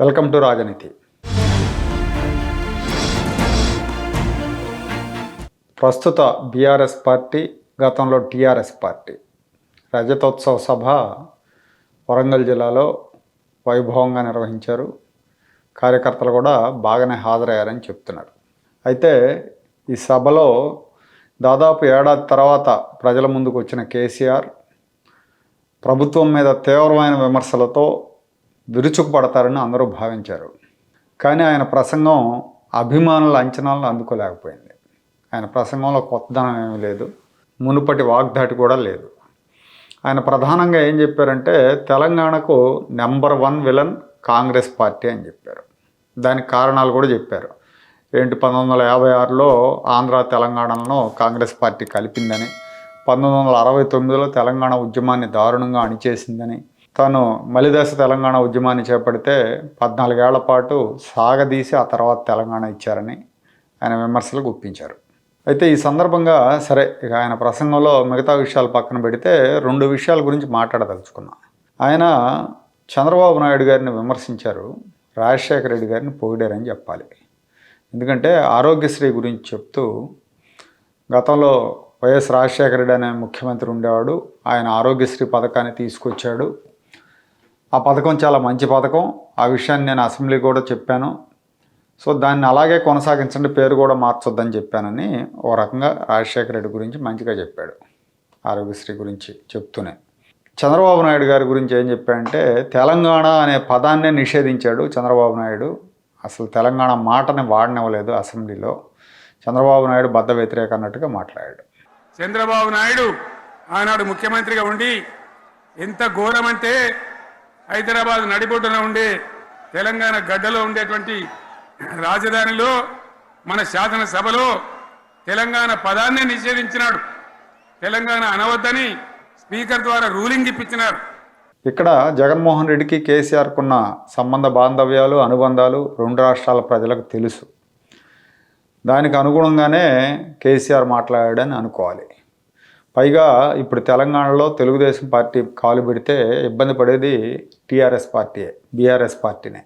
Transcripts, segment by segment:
Welcome to Rajneeti. ప్రస్తుత BRS party గతంలో TRS party. రజతోత్సవ సభ వరంగల్ జిల్లాలో వైభవంగా నిర్వహించారు. కార్యకర్తలు కూడా బాగానే హాజరయ్యారని చెప్తున్నారు. అయితే ఈ సభలో దాదాపు ఏడాది తర్వాత ప్రజల ముందుకు వచ్చిన కేసీఆర్ ప్రభుత్వం మీద తీవ్రమైన విమర్శలతో విరుచుకుపడతారని అందరూ భావించారు. కానీ ఆయన ప్రసంగం అభిమానుల అంచనాలను అందుకోలేకపోయింది. ఆయన ప్రసంగంలో కొత్తదనం ఏమీ లేదు. మునుపటి వాగ్దాటి కూడా లేదు. ఆయన ప్రధానంగా ఏం చెప్పారంటే తెలంగాణకు number one villain Congress party అని చెప్పారు. దానికి కారణాలు కూడా చెప్పారు. ఏంటి పంతొమ్మిది వందల యాభై ఆరులో ఆంధ్ర తెలంగాణలను కాంగ్రెస్ పార్టీ కలిపిందని పంతొమ్మిది వందల అరవై తొమ్మిదిలో తెలంగాణ ఉద్యమాన్ని దారుణంగా అణిచేసిందని తాను మలిదశ తెలంగాణ ఉద్యమాన్ని చేపడితే పద్నాలుగేళ్ళ పాటు సాగదీసి ఆ తర్వాత తెలంగాణ ఇచ్చారని ఆయన విమర్శలు గుప్పించారు. అయితే ఈ సందర్భంగా సరే ఇక ఆయన ప్రసంగంలో మిగతా విషయాలు పక్కన పెడితే రెండు విషయాల గురించి మాట్లాడదలుచుకున్నా. ఆయన చంద్రబాబు నాయుడు గారిని విమర్శించారు రాజశేఖర రెడ్డి గారిని పొగిడారని చెప్పాలి. ఎందుకంటే ఆరోగ్యశ్రీ గురించి చెప్తూ గతంలో వైఎస్ రాజశేఖర రెడ్డి అనే ముఖ్యమంత్రి ఉండేవాడు ఆయన ఆరోగ్యశ్రీ పథకాన్ని తీసుకొచ్చాడు ఆ పథకం చాలా మంచి పథకం. ఆ విషయాన్ని నేను అసెంబ్లీ కూడా చెప్పాను. సో దాన్ని అలాగే కొనసాగించండి పేరు కూడా మార్చొద్దని చెప్పానని ఓ రకంగా రాజశేఖర రెడ్డి గురించి మంచిగా చెప్పాడు. ఆరోగ్యశ్రీ గురించి చెప్తూనే. చంద్రబాబు నాయుడు గారి గురించి ఏం చెప్పాడంటే తెలంగాణ అనే పదాన్నే నిషేధించాడు చంద్రబాబు నాయుడు. అసలు తెలంగాణ మాటని వాడనివ్వలేదు అసెంబ్లీలో. చంద్రబాబు నాయుడు బద్ద వ్యతిరేక అన్నట్టుగా మాట్లాడాడు. చంద్రబాబు నాయుడు ఆనాడు ముఖ్యమంత్రిగా ఉండి ఎంత ఘోరమంటే హైదరాబాద్ నడిబొడ్డున ఉండే తెలంగాణ గడ్డలో ఉండేటువంటి రాజధానిలో మన శాసనసభలో తెలంగాణ పదాన్నే నిషేధించినాడు. తెలంగాణ అనవద్దని స్పీకర్ ద్వారా రూలింగ్ ఇప్పించినారు. ఇక్కడ జగన్మోహన్ రెడ్డికి కేసీఆర్కున్న సంబంధ బాంధవ్యాలు అనుబంధాలు రెండు రాష్ట్రాల ప్రజలకు తెలుసు. దానికి అనుగుణంగానే కేసీఆర్ మాట్లాడాడని అనుకోవాలి. పైగా ఇప్పుడు తెలంగాణలో తెలుగుదేశం పార్టీ కాలు పెడితే ఇబ్బంది పడేది టీఆర్ఎస్ పార్టీయే బీఆర్ఎస్ పార్టీనే.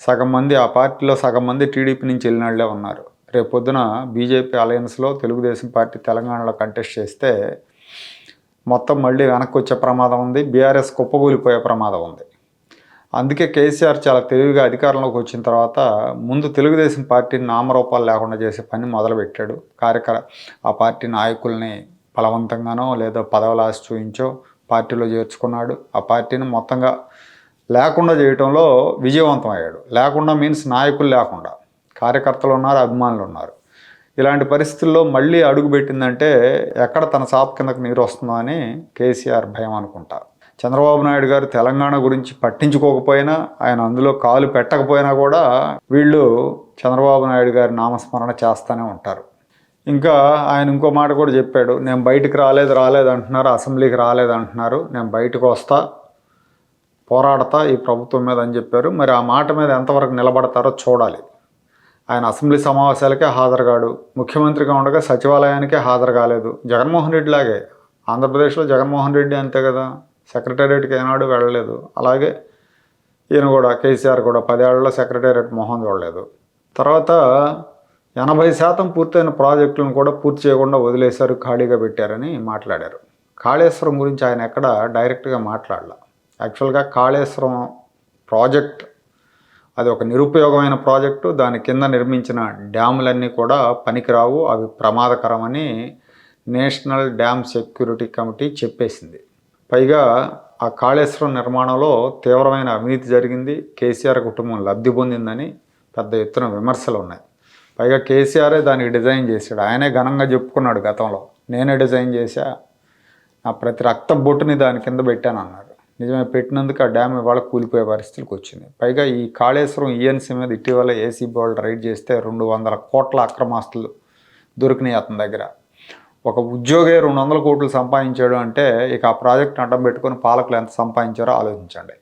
సగం మంది ఆ పార్టీలో సగం మంది టీడీపీ నుంచి వెళ్ళిన వాళ్ళే ఉన్నారు. రేపు పొద్దున బీజేపీ అలయన్స్లో తెలుగుదేశం పార్టీ తెలంగాణలో కంటెస్ట్ చేస్తే మొత్తం మళ్ళీ వెనక్కి వచ్చే ప్రమాదం ఉంది బీఆర్ఎస్ కుప్పకూలిపోయే ప్రమాదం ఉంది. అందుకే కేసీఆర్ చాలా తెలివిగా అధికారంలోకి వచ్చిన తర్వాత ముందు తెలుగుదేశం పార్టీని నామరూపాలు లేకుండా చేసే పని మొదలుపెట్టాడు. కార్యకర ఆ పార్టీ నాయకుల్ని బలవంతంగానో లేదా పదవుల ఆశ చూయించో పార్టీలో చేర్చుకున్నాడు. ఆ పార్టీని మొత్తంగా లేకుండా చేయటంలో విజయవంతం అయ్యాడు లేకుండా మీన్స్ నాయకులు లేకుండా. కార్యకర్తలు ఉన్నారు అభిమానులు ఉన్నారు. ఇలాంటి పరిస్థితుల్లో మళ్ళీ అడుగు పెట్టిందంటే ఎక్కడ తన సాప్ కిందకు నీరు వస్తుందో అని కేసీఆర్ భయం అనుకుంటా. చంద్రబాబు నాయుడు గారు తెలంగాణ గురించి పట్టించుకోకపోయినా ఆయన అందులో కాలు పెట్టకపోయినా కూడా వీళ్ళు చంద్రబాబు నాయుడు గారి నామస్మరణ చేస్తూనే ఉంటారు. ఇంకా ఆయన ఇంకో మాట కూడా చెప్పాడు నేను బయటికి రాలేదు రాలేదు అంటున్నారు అసెంబ్లీకి రాలేదు అంటున్నారు నేను బయటకు వస్తా పోరాడతా ఈ ప్రభుత్వం మీద అని చెప్పారు. మరి ఆ మాట మీద ఎంతవరకు నిలబడతారో చూడాలి. ఆయన అసెంబ్లీ సమావేశాలకే హాజరుగాడు ముఖ్యమంత్రిగా ఉండగా సచివాలయానికే హాజరు కాలేదు జగన్మోహన్ రెడ్డి లాగే ఆంధ్రప్రదేశ్లో జగన్మోహన్ రెడ్డి అంతే కదా సెక్రటేరియట్కి ఏనాడు వెళ్ళలేదు. అలాగే ఈయన కూడా కేసీఆర్ కూడా పదేళ్ళలో సెక్రటేరియట్ మొహం చూడలేదు. తర్వాత ఎనభై శాతం పూర్తయిన ప్రాజెక్టులను కూడా పూర్తి చేయకుండా వదిలేశారు ఖాళీగా పెట్టారని మాట్లాడారు. కాళేశ్వరం గురించి ఆయన ఎక్కడ డైరెక్ట్గా మాట్లాడాల. యాక్చువల్గా కాళేశ్వరం ప్రాజెక్ట్ అది ఒక నిరుపయోగమైన ప్రాజెక్టు. దాని కింద నిర్మించిన డ్యాములన్నీ కూడా పనికిరావు అవి ప్రమాదకరమని నేషనల్ డ్యామ్ సెక్యూరిటీ కమిటీ చెప్పేసింది. పైగా ఆ కాళేశ్వరం నిర్మాణంలో తీవ్రమైన అవినీతి జరిగింది కేసీఆర్ కుటుంబం లబ్ధి పొందిందని పెద్ద ఎత్తున విమర్శలు ఉన్నాయి పైగా కేసీఆరే దానికి డిజైన్ చేశాడు. ఆయనే ఘనంగా చెప్పుకున్నాడు గతంలో. నేనే డిజైన్ చేశా నా ప్రతి రక్త బొట్టుని దాని కింద పెట్టాను అన్నాడు. నిజమే పెట్టినందుకు ఆ డ్యామ్ ఇవాళ కూలిపోయే పరిస్థితికి వచ్చింది. పైగా ఈ కాళేశ్వరం ఈఎన్సీ మీద ఇటీవల ఏసీబీ వాళ్ళు రైడ్ చేస్తే రెండు వందల కోట్ల అక్రమాస్తులు దొరికినాయి అతని దగ్గర. ఒక ఉద్యోగే రెండు వందల కోట్లు సంపాదించాడు అంటే ఇక ఆ ప్రాజెక్ట్ అడ్డం పెట్టుకొని పాలకులు ఎంత సంపాదించారో ఆలోచించండి.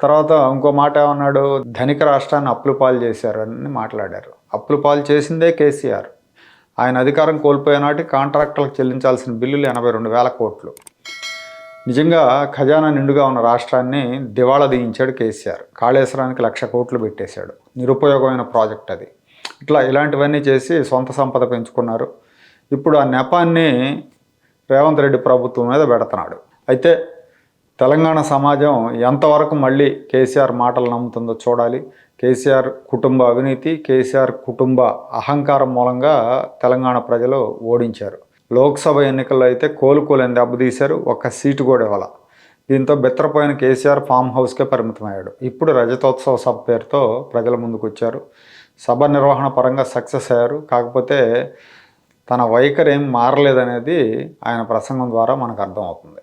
తర్వాత ఇంకో మాట ఏమన్నాడు? ధనిక రాష్ట్రాన్ని అప్పులు పాలు చేశారు అని మాట్లాడారు. అప్పులు పాలు చేసిందే కేసీఆర్. ఆయన అధికారం కోల్పోయినాటి కాంట్రాక్టర్లకు చెల్లించాల్సిన బిల్లులు ఎనభై రెండు వేల కోట్లు. నిజంగా ఖజానా నిండుగా ఉన్న రాష్ట్రాన్ని దివాళా తీయించాడు కేసీఆర్. కాళేశ్వరానికి లక్ష కోట్లు పెట్టేశాడు. నిరుపయోగమైన ప్రాజెక్ట్ అది. ఇట్లా ఇలాంటివన్నీ చేసి సొంత సంపద పెంచుకున్నారు. ఇప్పుడు ఆ నెపాన్ని రేవంత్ రెడ్డి ప్రభుత్వం మీద పెడుతున్నాడు. అయితే తెలంగాణ సమాజం ఎంతవరకు మళ్ళీ కేసీఆర్ మాటలు నమ్ముతుందో చూడాలి. కేసీఆర్ కుటుంబ అవినీతి కేసీఆర్ కుటుంబ అహంకారం మూలంగా తెలంగాణ ప్రజలు ఓడించారు. లోక్సభ ఎన్నికల్లో అయితే కోలుకోలేని దెబ్బతీశారు ఒక్క సీటు కూడా ఇవ్వాల. దీంతో బెత్తరపోయిన కేసీఆర్ ఫామ్ హౌస్కే పరిమితమయ్యాడు. ఇప్పుడు రజతోత్సవ సభ పేరుతో ప్రజల ముందుకు వచ్చారు సభ నిర్వహణ పరంగా సక్సెస్ అయ్యారు. కాకపోతే తన వైఖరి ఏం మారలేదనేది ఆయన ప్రసంగం ద్వారా మనకు అర్థమవుతుంది.